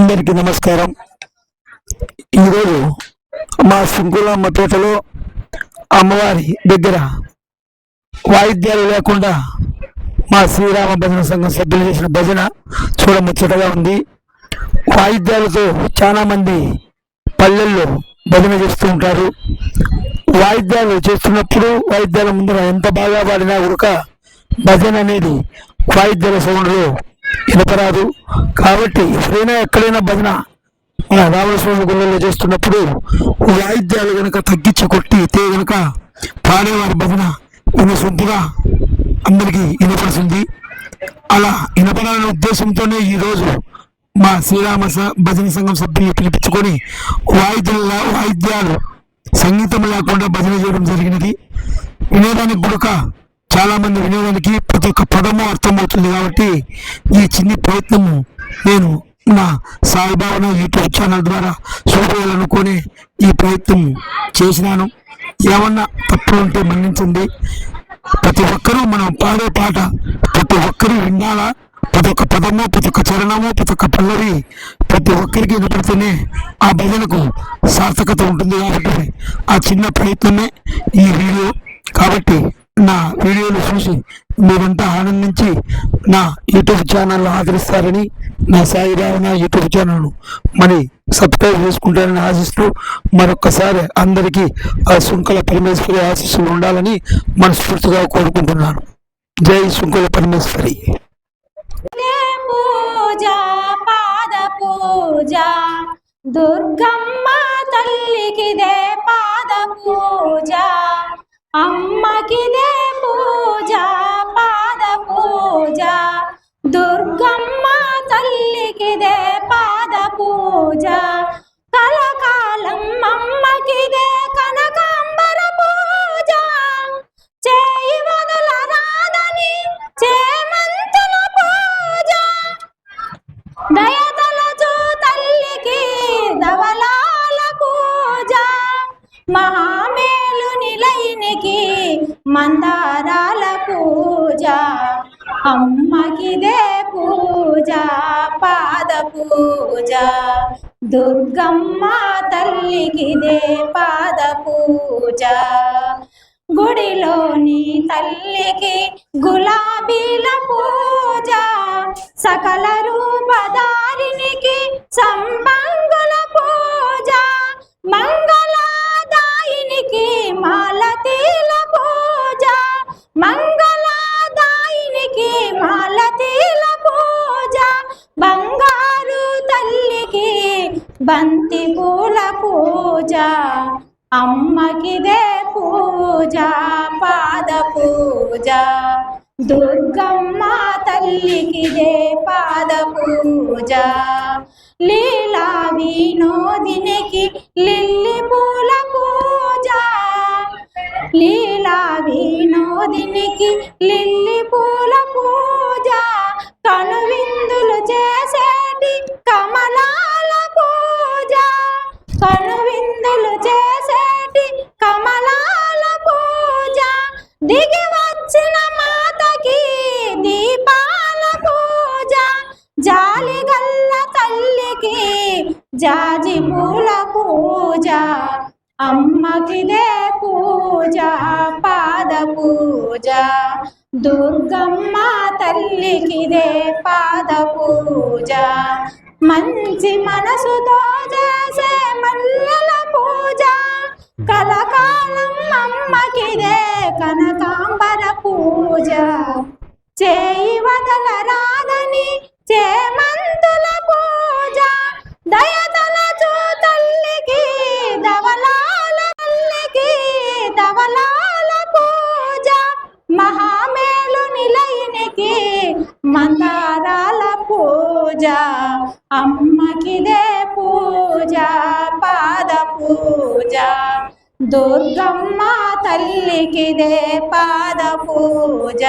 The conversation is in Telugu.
అందరికీ నమస్కారం. ఈరోజు మా శంకులమ్మ పేటలో అమ్మవారి దగ్గర వాయిద్యాలు లేకుండా మా శ్రీరామ భజన సంఘం సభ్యులు చేసిన భజన చూడముచ్చటగా ఉంది. వాయిద్యాలతో చాలామంది పల్లెల్లో భజన చేస్తూ ఉంటారు. వాయిద్యాలు చేస్తున్నప్పుడు వాయిద్యాల ముందర ఎంత బాగా పాడినా ఉరక భజన అనేది వాయిద్యాల సౌండ్లో వినపరాదు. కాబట్టి ఎప్పుడైనా ఎక్కడైనా భజన మన రామస్వామి గుళ్ళలో చేస్తున్నప్పుడు వాయిద్యాలు కనుక తగ్గించి కొట్టితే కనుక పాడేవారి భజన వినసొంపుగా అందరికీ వినపడుతుంది. అలా వినపడాలనే ఉద్దేశంతోనే ఈరోజు మా శ్రీరామ స- భజన సంఘం సభ్యులు పిలిపించుకొని వాయిద్యాల వాయిద్యాలు సంగీతం లేకుండా భజన చేయడం జరిగినది. వినేదానికి కూడా చాలామంది మంది ప్రతి ఒక్క పదము అర్థమవుతుంది కాబట్టి ఈ చిన్ని ప్రయత్నము నేను నా సాయిబాబా యూట్యూబ్ ఛానల్ ద్వారా చూపించాలనుకొని ఈ ప్రయత్నం చేసినాను. ఏమన్నా తప్పులు ఉంటే మన్నించండి. ప్రతి ఒక్కరూ మనం పాడే పాట ప్రతి ఒక్కరూ వినాలా? ప్రతి ఒక్క పదము ప్రతి ఒక్క చరణము ప్రతి ఒక్క పల్లవి ప్రతి ఒక్కరికి వినపడితేనే ఆ భజనకు సార్థకత ఉంటుంది కాబట్టి ఆ చిన్న ప్రయత్నమే ఈ వీడియో. కాబట్టి నా వీడియోలు చూసి మీరంతా ఆనందించి నా యూట్యూబ్ ఛానల్ ఆదరిస్తారని నా సాయిరావు నా యూట్యూబ్ ఛానల్ను. మరి సబ్స్క్రైబ్ చేసుకుంటారని ఆశిస్తూ మరొక్కసారి అందరికీ ఆ శృంఖల పరమేశ్వరి ఆశీస్సులు ఉండాలని మనస్ఫూర్తిగా కోరుకుంటున్నాను. జై శృంఖల పరమేశ్వరి. దుర్గమ్మ తల్లికి దే పాద పూజ അമ്മകിലേ మందారాల పూజ అమ్మకిదే పూజ పాద పూజ. దుర్గమ్మ తల్లికి దే పాద పూజ. గుడిలోని తల్లికి గులాబీల పూజ. సకల రూపదారినికి సంబంగుల మంగళదాయినికి మాలతీల పూజ బంగారు తల్లికి బంతి పూల పూజ అమ్మకి దే పూజ పాద పూజ దుర్గమ్మ తల్లికి దే పాద పూజ లీలా వినోదినికి లిల్లి పూల పూజ లీలా వినోదినికి లిల్లి పూల పూజ కనువిందులు చేసేటి కమలాల పూజ. కనువిందులు చేసేటి కమలాల పూజ. దిగి వచ్చిన మాతకి దీపాల పూజ. జాలి గల్ల తల్లికి జాజి పూల అమ్మకిదే పూజ పాద పూజ. దుర్గమ్మ తల్లికిదే పాద పూజ. మంచి మనసుతో చేసే మల్లెల పూజ. కలకాలం మందారాల పూజ అమ్మకిదే పూజ పాద పూజ. దుర్గమ్మ తల్లికిదే పాద పూజ.